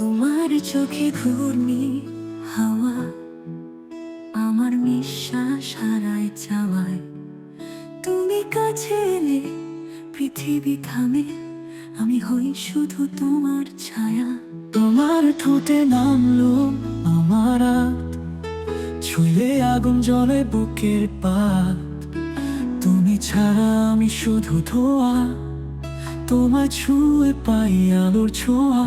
তোমার চোখে ঘূর্ণি হাওয়া, আমার নিঃশ্বাস হারায় চাওয়ায় তুমি কাছে এলে পৃথিবী থামে, আমি হই শুধু তোমার ছায়া। তোমার ঠোঁটে নামলো আমার ছুঁলে আগুন জলে বুকের পাত। তুমি ছাড়া আমি শুধু ধোয়া, তোমায় ছুঁয়ে পাই আলোর ছোঁয়া।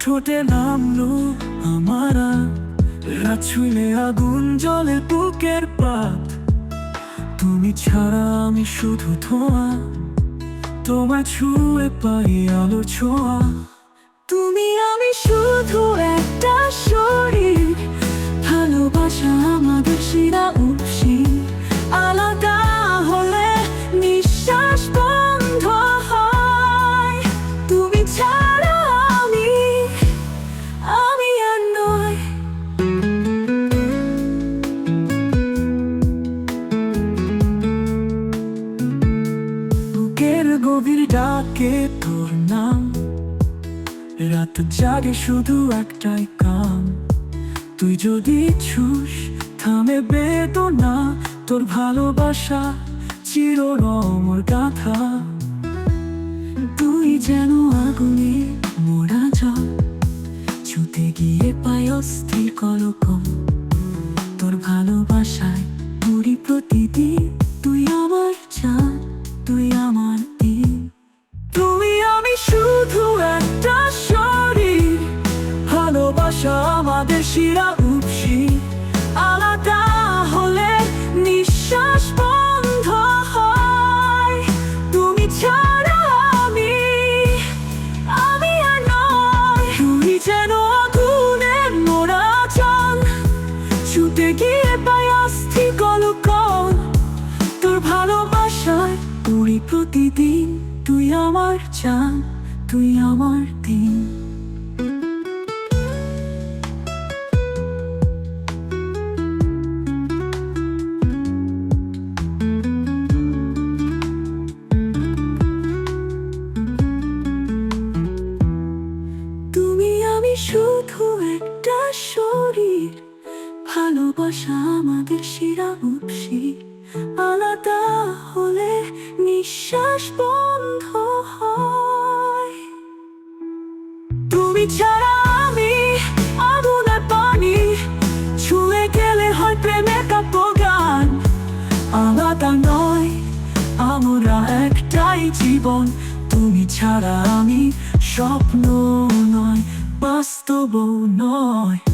ঠোঁটে নামলো আমারা। রাত ছুঁলে আগুন জলে বুকের পাত। তুমি ছাড়া আমি শুধু ধোঁয়া। তোমার ছুঁয়ে পাই আলো ছোঁয়া। গভীর ডাকে তোর নাম। রাত জাগে শুধু একটাই কাম। তুই যদি ছুস, থামে বেদনা। তোর ভালোবাসা চির রমর গাথা। তুই যেন আগুনে মোড়া জল ছুতে গিয়ে পায় অস্থির কলকম। আমাদের শিরা উপসি। আলাদা হলে নিঃশ্বাস বন্ধ হয়। তুমি ছাড়া আমি আমি আর নয়। তুমি যেন আগুনের মোড়া চল ছুটে গিয়ে পাই অস্থি কলকল। তোর ভালোবাসায় পুরি প্রতিদিন, তুই আমার চান তুই আমার দিন। শুধু একটা শরীর, ভালোবাসা আমাদের শিরা উপসি আলাদা হলে নিঃশ্বাস বন্ধ হয়। তুমি ছাড়া পানি গেলে হয় নয়, আমরা একটাই জীবন, তুমি ছাড়া আমি স্বপ্ন। নয় বাস্তব নয়